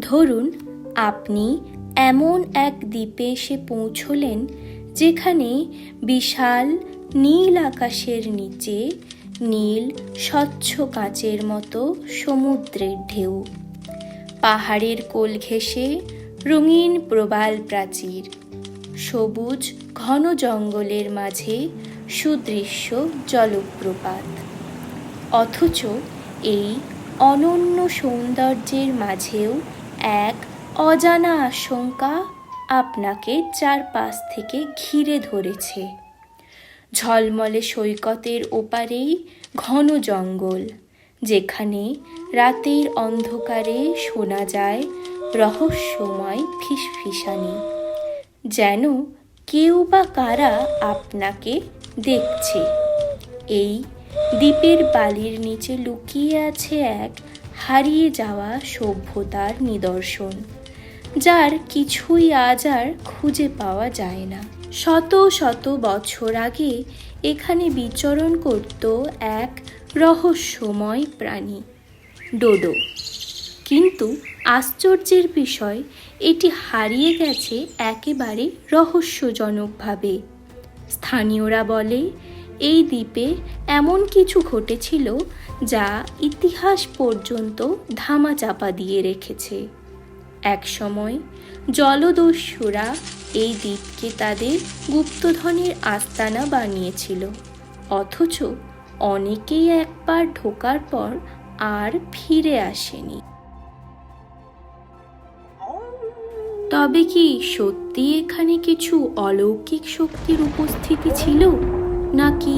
ধরুন, আপনি এমন এক দ্বীপে এসে পৌঁছলেন যেখানে বিশাল নীল আকাশের নিচে নীল স্বচ্ছ কাঁচের মতো সমুদ্রের ঢেউ। পাহাড়ের কোল ঘেঁষে রঙিন প্রবাল প্রাচীর। সবুজ ঘন জঙ্গলের মাঝে সুদৃশ্য জলপ্রপাত। অথচ এই অনন্য সৌন্দর্যের মাঝেও এক অজানা আশঙ্কা আপনাকে চারপাশ থেকে ঘিরে ধরেছে। ঝলমলে সৈকতের ওপারেই ঘন জঙ্গল, যেখানে রাতের অন্ধকারে শোনা যায় রহস্যময় ফিসফিসানি, যেন কেউ বা কারা আপনাকে দেখছে। এই দ্বীপের বালির নিচে লুকিয়ে আছে এক হারিয়ে যাওয়া সভ্যতার নিদর্শন, যার কিছুই আজ আর খুঁজে পাওয়া যায় না। শত শত বছর আগে এখানে বিচরণ করত এক রহস্যময় প্রাণী, ডোডো। কিন্তু আশ্চর্যের বিষয়, এটি হারিয়ে গেছে একেবারে রহস্যজনকভাবে। স্থানীয়রা বলে, এই দ্বীপে এমন কিছু ঘটেছিল যা ইতিহাস পর্যন্ত ধামাচাপা দিয়ে রেখেছে। একসময় জলদস্যুরা এই দ্বীপকে তাদের গুপ্তধনের আস্তানা বানিয়েছিল, অথচ অনেকেই একবার ঢোকার পর আর ফিরে আসেনি। তবে কি সত্যি এখানে কিছু অলৌকিক শক্তির উপস্থিতি ছিল? নাকি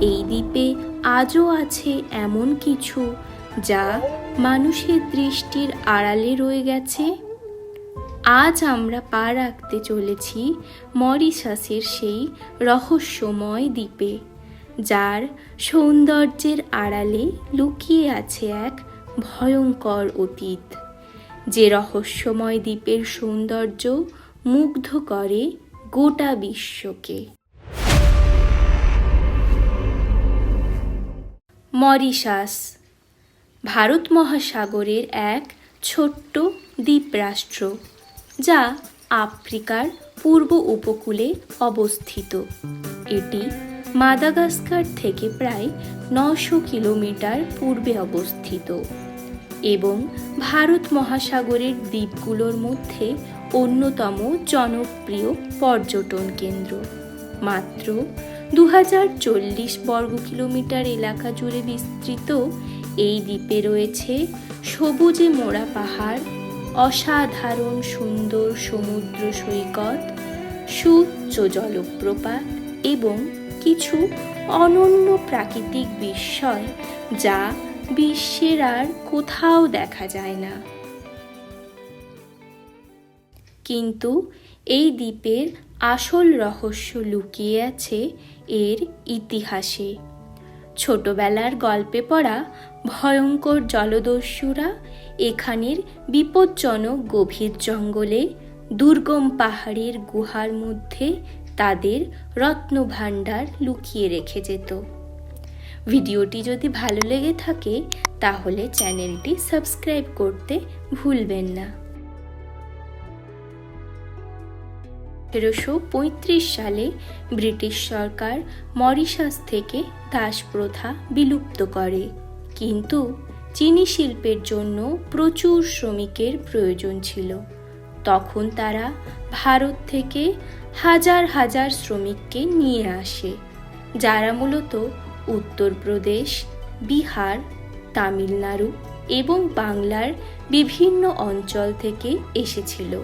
এই দ্বীপে আজও আছে এমন কিছু যা মানুষের দৃষ্টির আড়ালে রয়ে গেছে? আজ আমরা পা রাখতে চলেছি মরিশাসের সেই রহস্যময় দ্বীপে, যার সৌন্দর্যের আড়ালে লুকিয়ে আছে এক ভয়ঙ্কর অতীত। যে রহস্যময় দ্বীপের সৌন্দর্য মুগ্ধ করে গোটা বিশ্বকে। মরিশাস। ভারত মহাসাগরের এক ছোট্ট দ্বীপরাষ্ট্র, যা আফ্রিকার পূর্ব উপকূলে অবস্থিত। এটি মাদাগাস্কার থেকে প্রায় নশো কিলোমিটার পূর্বে অবস্থিত এবং ভারত মহাসাগরের দ্বীপগুলোর মধ্যে অন্যতম জনপ্রিয় পর্যটন কেন্দ্র। মাত্র দু বর্গ কিলোমিটার এলাকা জুড়ে বিস্তৃত এই দ্বীপে রয়েছে সবুজে মোড়া পাহাড়, অসাধারণ সুন্দর সমুদ্র সৈকত, সুউচ্চ জলপ্রপাত এবং কিছু অনন্য প্রাকৃতিক বিস্ময় যা বিশ্বের আর কোথাও দেখা যায় না। কিন্তু এই দ্বীপের আসল রহস্য লুকিয়ে আছে এর ইতিহাসে। ছোটবেলার গল্পে পড়া ভয়ঙ্কর জলদস্যুরা এখানের বিপজ্জনক গভীর জঙ্গলে দুর্গম পাহাড়ের গুহার মধ্যে তাদের রত্নভাণ্ডার লুকিয়ে রেখে যেত। ভিডিওটি যদি ভালো লেগে থাকে, তাহলে চ্যানেলটি সাবস্ক্রাইব করতে ভুলবেন না। পঁয়ত্রিশ সালে ব্রিটিশ সরকার মরিশাস থেকে দাস প্রথা বিলুপ্ত করে। কিন্তু চিনি শিল্পের জন্য প্রচুর শ্রমিকের প্রয়োজন ছিল। তখন তারা ভারত থেকে হাজার হাজার শ্রমিককে নিয়ে আসে, যারা মূলত উত্তরপ্রদেশ বিহার, তামিলনাড়ু এবং বাংলার বিভিন্ন অঞ্চল থেকে এসেছিল।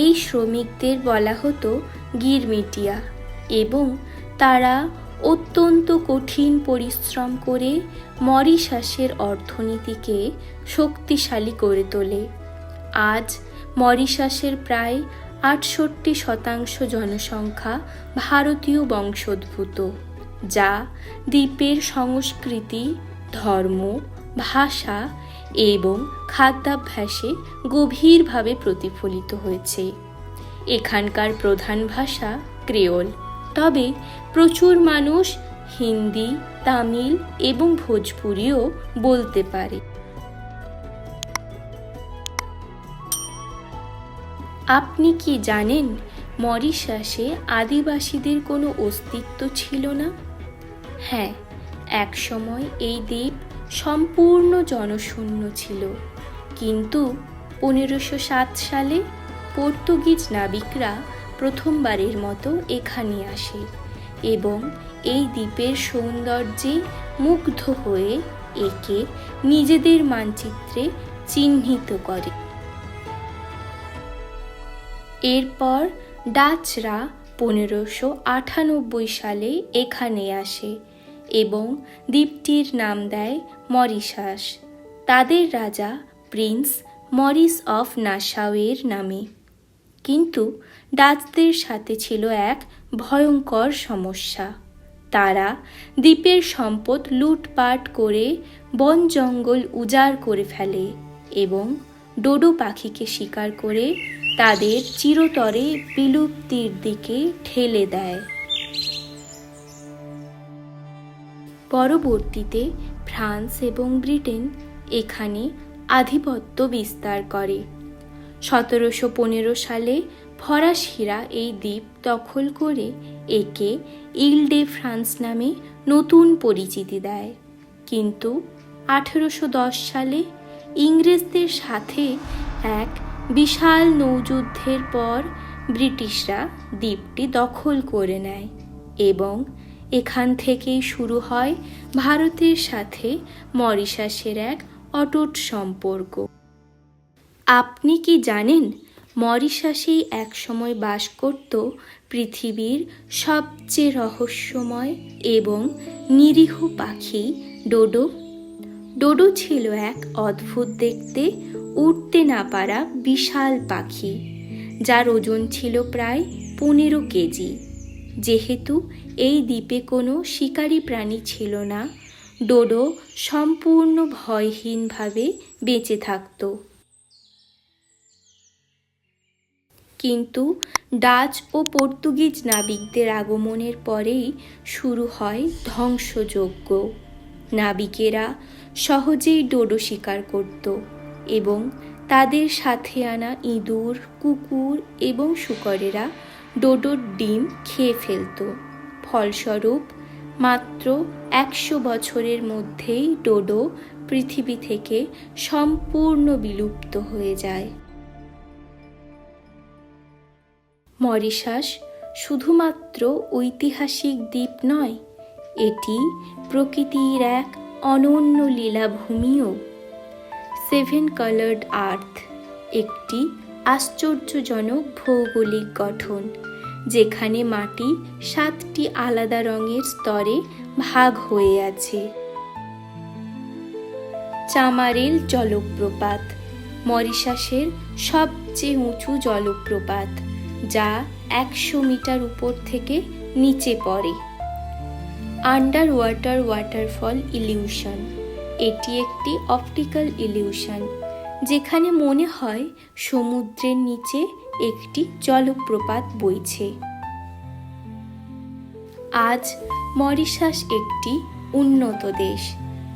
এই শ্রমিকদের বলা হতো গিরমিটিয়া এবং তারা অত্যন্ত কঠিন পরিশ্রম করে মরিশাসের অর্থনীতিকে শক্তিশালী করে তোলে। আজ মরিশাসের প্রায় আটষট্টি শতাংশ জনসংখ্যা ভারতীয় বংশোদ্ভূত, যা দ্বীপের সংস্কৃতি, ধর্ম, ভাষা এবং খাদ্যাভ্যাসে গভীরভাবে প্রতিফলিত হয়েছে। এখানকার প্রধান ভাষা ক্রেওল। তবে প্রচুর মানুষ হিন্দি, তামিল এবং ভোজপুরিও বলতে পারে। আপনি কি জানেন মরিশাসে আদিবাসীদের কোনো অস্তিত্ব ছিল না? হ্যাঁ একসময় এই দ্বীপ সম্পূর্ণ জনশূন্য ছিল। কিন্তু পনেরোশো সাত সালে পর্তুগিজ নাবিকরা প্রথমবারের মতো এখানে আসে এবং এই দ্বীপের সৌন্দর্যে মুগ্ধ হয়ে একে নিজেদের মানচিত্রে চিহ্নিত করে। এরপর ডাচরা পনেরোশো আটানব্বই সালে এখানে আসে। এবং দ্বীপটির নাম দেয় মরিশাস। তাদের রাজা প্রিন্স মরিস অফ নাসাউয়ের নামে। কিন্তু ডাচদের সাথে ছিল এক ভয়ঙ্কর সমস্যা। তারা দ্বীপের সম্পদ লুটপাট করে বন জঙ্গল উজাড় করে ফেলে এবং ডোডো পাখিকে শিকার করে তাদের চিরতরে বিলুপ্তির দিকে ঠেলে দেয়। পরবর্তীতে ফ্রান্স এবং ব্রিটেন এখানে আধিপত্য বিস্তার করে। সতেরোশো পনেরো সালে ফরাসিরা এই দ্বীপ দখল করে একে ইল ডে ফ্রান্স নামে নতুন পরিচিতি দেয়। কিন্তু আঠেরোশো দশ সালে ইংরেজদের সাথে এক বিশাল নৌযুদ্ধের পর ব্রিটিশরা দ্বীপটি দখল করে নেয় এবং এখান থেকেই শুরু হয় ভারতের সাথে মরিশাসের এক অটুট সম্পর্ক। আপনি কি জানেন মরিশাসেই একসময় বাস করত পৃথিবীর সবচেয়ে রহস্যময় এবং নিরীহ পাখি ডোডো? ডোডো ছিল এক অদ্ভুত দেখতে উঠতে না পারা বিশাল পাখি, যার ওজন ছিল প্রায় পনেরো কেজি। যেহেতু এই দ্বীপে কোনো শিকারী প্রাণী ছিল না, ডোডো সম্পূর্ণ ভয়হীনভাবে বেঁচে থাকত। কিন্তু ডাচ ও পর্তুগিজ নাবিকদের আগমনের পরেই শুরু হয় ধ্বংসযজ্ঞ। নাবিকেরা সহজেই ডোডো শিকার করত এবং তাদের সাথে আনা ইঁদুর, কুকুর এবং শুকরেরা ডোডোর ডিম খেয়ে ফেলত। ফলস্বরূপ, মাত্র একশো বছরের মধ্যেই ডোডো পৃথিবী থেকে সম্পূর্ণ বিলুপ্ত হয়ে যায়। মরিশাস শুধুমাত্র ঐতিহাসিক দ্বীপ নয়, এটি প্রকৃতির এক অনন্য লীলাভূমিও। সেভেন কালার্ড আর্থ একটি আশ্চর্যজনক ভৌগোলিক গঠন, যেখানে মাটি সাতটি আলাদা রঙের স্তরে ভাগ হয়ে আছে। চামারেল জলপ্রপাত, মরিশাসের সবচেয়ে উঁচু জলপ্রপাত, যা একশো মিটার উপর থেকে নিচে পড়ে। আন্ডার ওয়াটার ওয়াটারফল ইলিউশন, এটি একটি অপটিক্যাল ইলিউশন। যেখানে মনে হয় সমুদ্রের নিচে একটি জলপ্রপাত বইছে। আজ মরিশাস একটি উন্নত দেশ,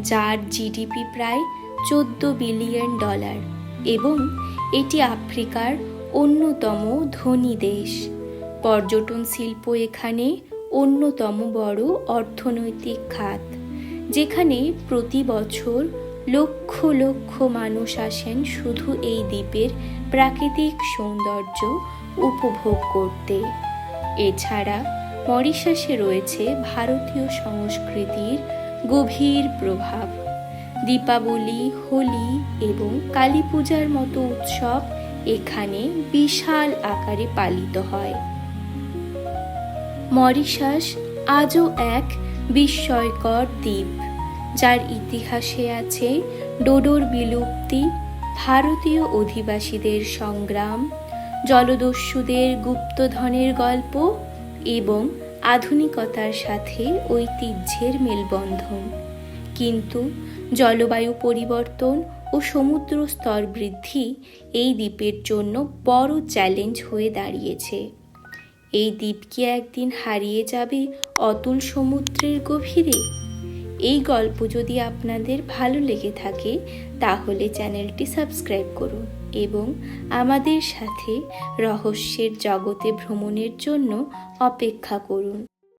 যার জিডিপি প্রায় চোদ্দ বিলিয়ন ডলার এবং এটি আফ্রিকার অন্যতম ধনী দেশ। পর্যটন শিল্প এখানে অন্যতম বড় অর্থনৈতিক খাত, যেখানে প্রতি বছর লক্ষ লক্ষ মানুষ আসেন শুধু এই দ্বীপের প্রাকৃতিক সৌন্দর্য উপভোগ করতে। এছাড়া মরিশাসে রয়েছে ভারতীয় সংস্কৃতির গভীর প্রভাব। দীপাবলি, হোলি এবং কালী পূজার মতো উৎসব এখানে বিশাল আকারে পালিত হয়। মরিশাস আজও এক বিস্ময়কর দ্বীপ। যার ইতিহাসে আছে ডোডোর বিলুপ্তি, ভারতীয় অধিবাসীদের সংগ্রাম, জলদস্যুদের গুপ্তধনের গল্প এবং আধুনিকতার সাথে ঐতিহ্যের মেলবন্ধন। কিন্তু জলবায়ু পরিবর্তন ও সমুদ্র স্তর বৃদ্ধি এই দ্বীপের জন্য বড় চ্যালেঞ্জ হয়ে দাঁড়িয়েছে। এই দ্বীপ কি একদিন হারিয়ে যাবে অতুল সমুদ্রের গভীরে? এই গল্প যদি আপনাদের ভালো লেগে থাকে, তাহলে চ্যানেলটি সাবস্ক্রাইব করুন এবং আমাদের সাথে রহস্যের জগতে ভ্রমণের জন্য অপেক্ষা করুন।